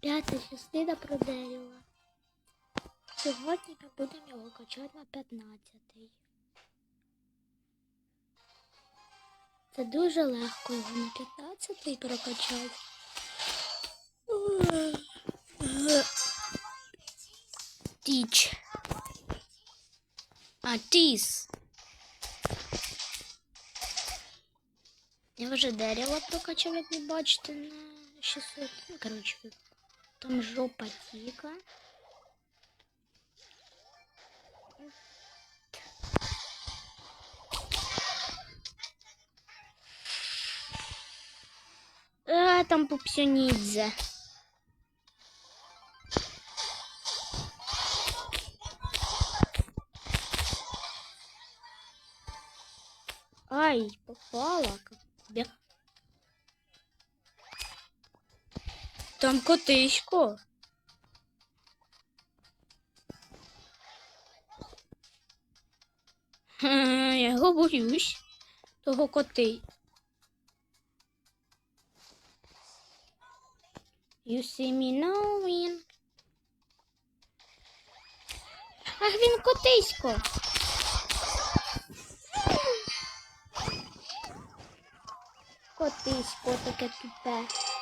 П'ята частина про дерево. Сьогодні ми будемо його качати на 15-й. Це дуже легко його на 15-й прокачати. Тіч. А, тіс. Я вже дерево прокачав, як ви бачите, на 600. Ну, коротше, там жопа тіка. А, там пупсюнідзе. Ай, попала. как Там котисько. Я його боюсь. Того коти. You see me knowing. Ах, він котисько. Котисько таке тупе.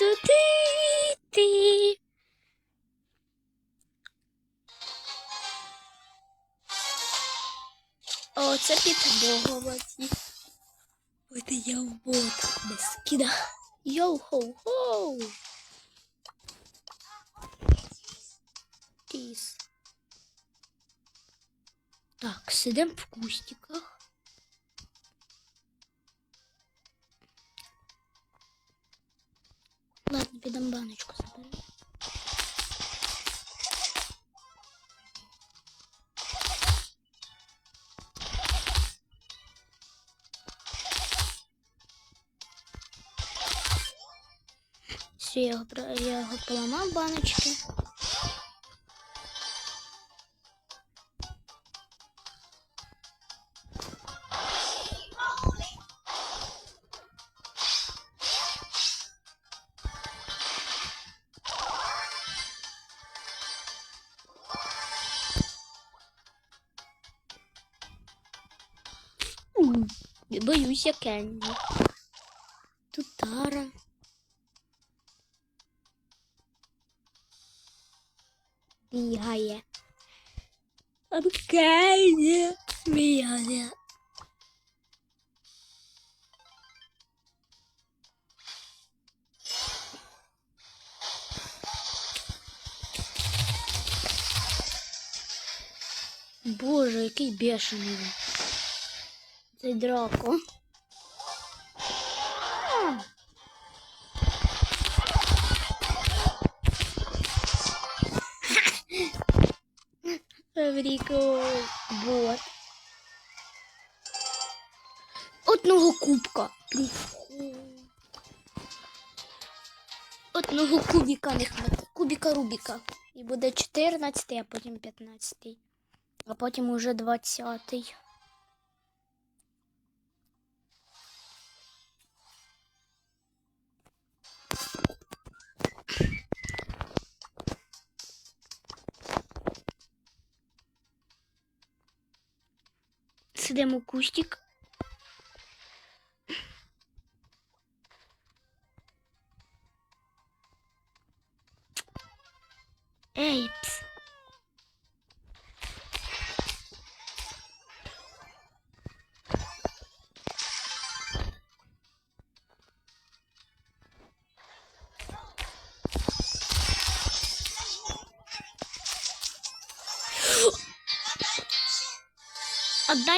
Ту-ту-ту-ти-ти. О, це підбоговаті. Ось я в бот без кіда. Йоу-хоу-хоу. Тіс. Так, сидим в кустиках. Підем баночку заберу. Все, я його, я його поламав баночки. Боюсь я Кенді. Тут Тара. Бігає. А Кенді бігає. Боже, який бешений. Цей драко. А. Фабріко бот. Одного кубка. Одного кубіка не хватить. Кубіка Рубіка. І буде 14, а потім 15. А потім уже 20. Сидимо у кустик. Ей,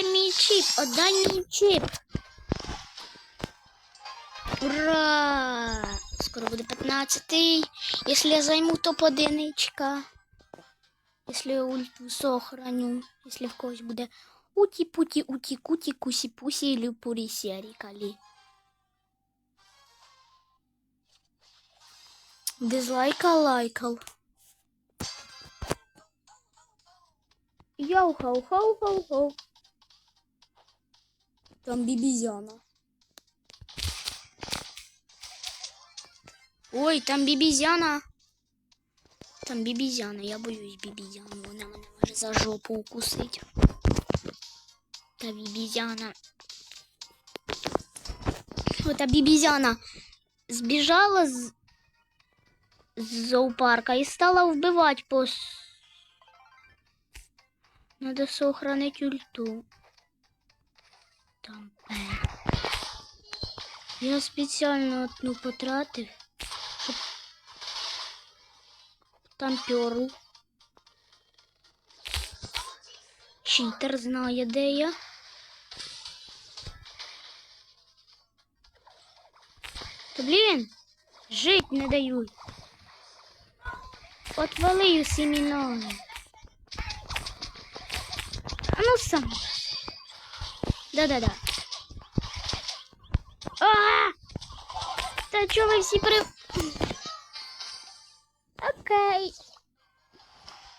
Отдай мій чип, отдай мій чип. Ура! Скоро буде 15-й. Если я займу топ-1. Если я ульту сохраню. Если в когось буде уті-путі, уті-куті, кусі-пусі, люпурі рікалі. Дизлайка лайкал. Йоу-хоу-хоу-хоу-хоу. Там бібізяна. Ой, там бібізяна. Там бібізяна, я боюсь бібізяну, вона мене може за жопу укусить. Та бібізяна. Ота бібізяна збіжала з, з зоопарка і стала вбивати по... с- Надо сохранить ульту. Там. е. Я спеціально одну потратив. Там перл. Читер знає, де я. Та блін, жить не дають. Отвали усіми ноги. А ну сам. Да-да-да. А! Та чого ви всі при... Окей.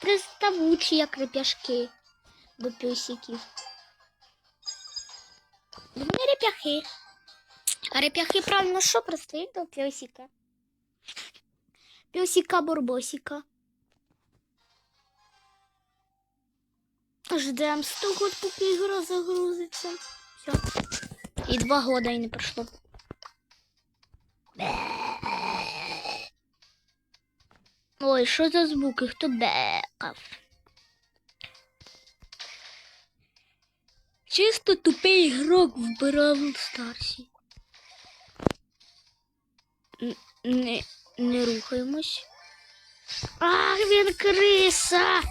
Приставучі, як реп'яшки до песиків. Ну, не реп'яхи. А реп'яхи правильно що пристають до песика? Песика Ждем 100 год, поки ігра загрузиться. Все. І два года і не пройшло. Ой, що за звуки? Хто бекав? Чисто тупий ігрок в Бравл Старсі. Не, не рухаємось. Ах, він криса!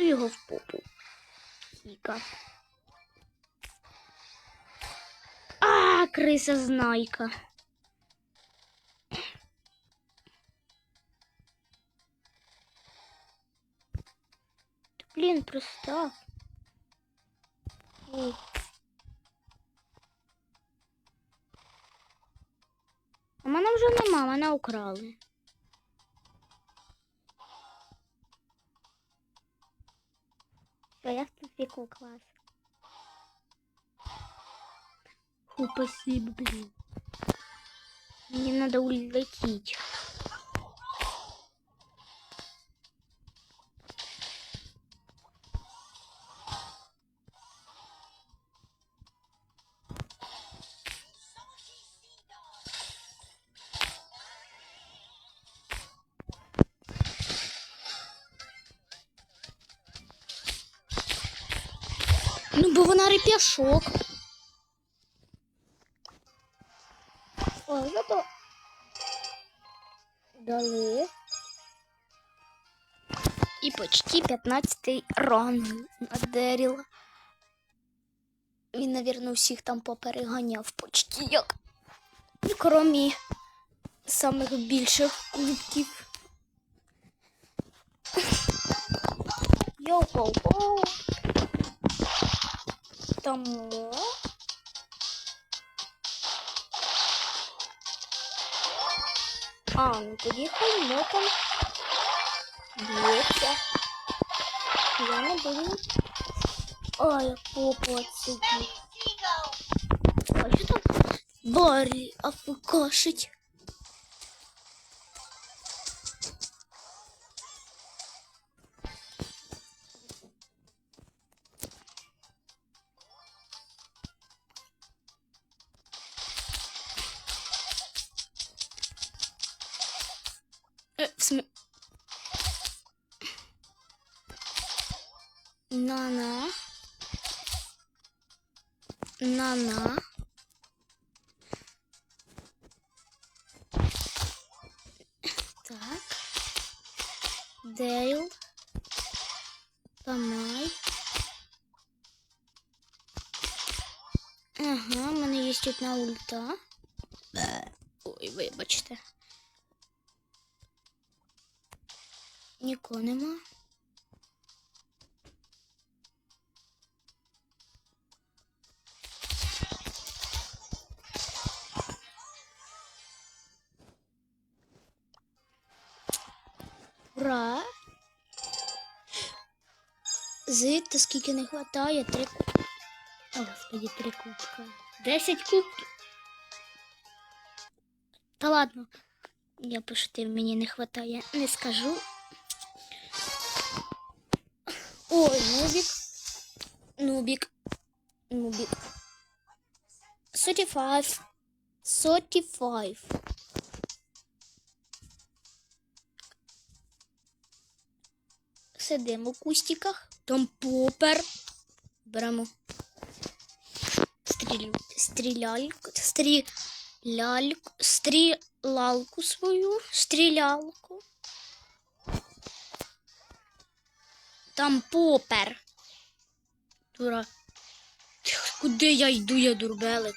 Ну його в попу. Кіка. А, криса знайка. Блін, просто. А мене вже нема, мене украли. Все, я в тупику клас. Фу, спасибо, блин. Мне надо улететь. Ну, бо вона реп'яшок. О, зато дали. І почти 15 ран надеріла. Він, навірно, всіх там попереганяв почти як. Ну, Кромі самих більших кубків. Йоу-хоу-хоу. Тому. А, ну тоді хай мотом б'ється. Я не буду. Ой, як попа сидить. А що там Барі афукашить? Э, в смы... На-на. На-на. Так. Дейл. Помай. Ага, в мене є одна ульта. Ой, вибачте. Нікого нема. Ура! з, скільки не вистачає? Три. О, господи, три кубка. Десять кубків. Та ладно. Я пошутив, мені не вистачає. Не скажу. Ой, нубік. Нубік. Нубік. 35. 35. Сидимо в кустиках. Там попер. Беремо. Стрілю. Стріляльку. Стріляльку. Стрілалку свою. Стрілялку. Там попер. Дура. Куди я йду, я дурбелик?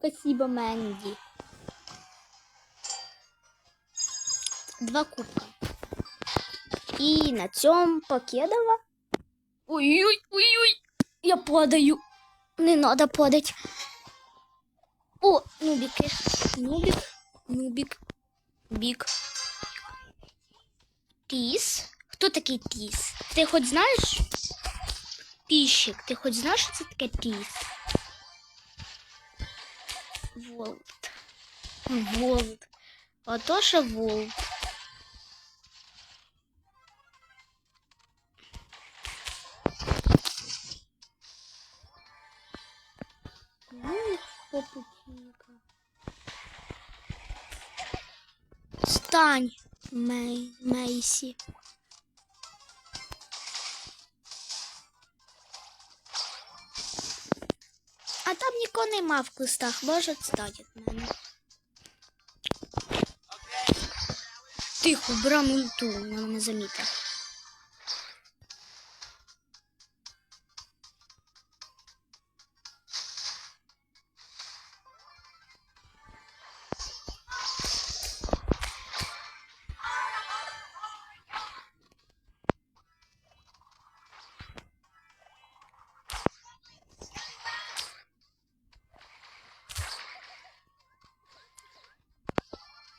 Спасибо, Мэнди. Два кубка. И на цьому покедова. Ой-ой, ой-ой. Я падаю. Не надо падать. О, нубики. Нубик, нубик, бік. Тіс. Хто такий тіс? Ти хоч знаєш? Піщик, ти хоч знаєш, що це таке тіс? Волт. Що волт. Ну, і попутінка. Стань, Мей, Мейсі. А там нікого нема в кустах, може стати від мене. Тихо, брам ульту, вона мене замітила.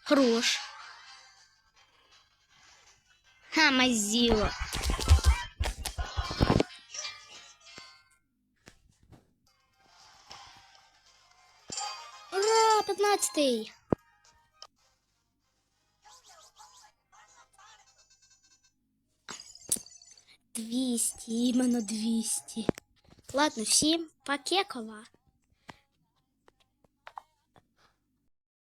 Хорош. Ха, мазила. Ура, пятнадцатый. Двісті, іменно двісті. Ладно, всім покекова.